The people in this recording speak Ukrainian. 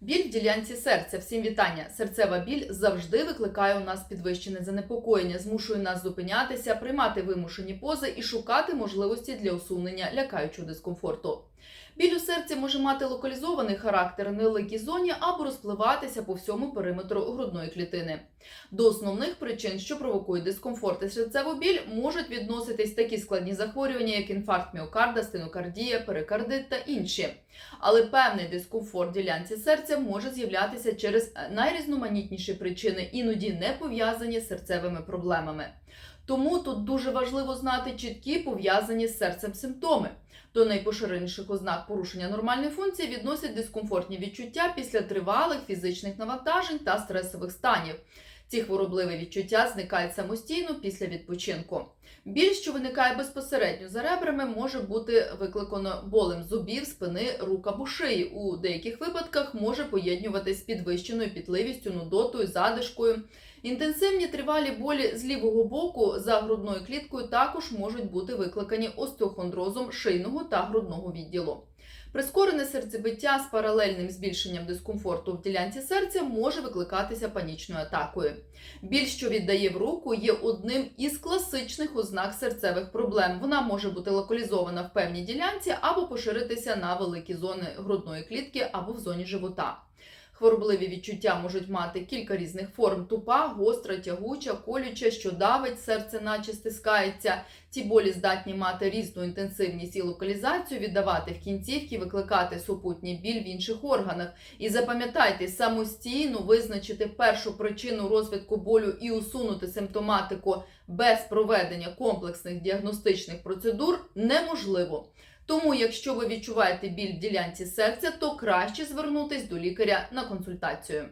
Біль в ділянці серця. Всім вітання. Серцева біль завжди викликає у нас підвищене занепокоєння, змушує нас зупинятися, приймати вимушені пози і шукати можливості для усунення лякаючого дискомфорту. Біль у серці може мати локалізований характер в невеликій зоні або розпливатися по всьому периметру грудної клітини. До основних причин, що провокують дискомфорт і серцеву біль, можуть відноситись такі складні захворювання, як інфаркт міокарда, стенокардія, перикардит та інші. Але певний дискомфорт ділянці серця може з'являтися через найрізноманітніші причини, іноді не пов'язані з серцевими проблемами. Тому тут дуже важливо знати чіткі пов'язані з серцем симптоми. До найпоширеніших ознак порушення нормальної функції відносять дискомфортні відчуття після тривалих фізичних навантажень та стресових станів. Ці хворобливі відчуття зникають самостійно після відпочинку. Біль, що виникає безпосередньо за ребрами, може бути викликано болем зубів, спини, рук або шиї. У деяких випадках може поєднюватись з підвищеною пітливістю, нудотою, задишкою. Інтенсивні тривалі болі з лівого боку за грудною кліткою також можуть бути викликані остеохондрозом шийного та грудного відділу. Прискорене серцебиття з паралельним збільшенням дискомфорту в ділянці серця може викликатися панічною атакою. Біль, що віддає в руку, є одним із класичних ознак серцевих проблем. Вона може бути локалізована в певній ділянці або поширитися на великі зони грудної клітки або в зоні живота. Хворобливі відчуття можуть мати кілька різних форм: тупа, гостра, тягуча, колюча, що давить, серце наче стискається. Ці болі здатні мати різну інтенсивність і локалізацію, віддавати в кінцівки, викликати супутній біль в інших органах. І запам'ятайте, самостійно визначити першу причину розвитку болю і усунути симптоматику без проведення комплексних діагностичних процедур неможливо. Тому, якщо ви відчуваєте біль в ділянці серця, то краще звернутись до лікаря на консультацію.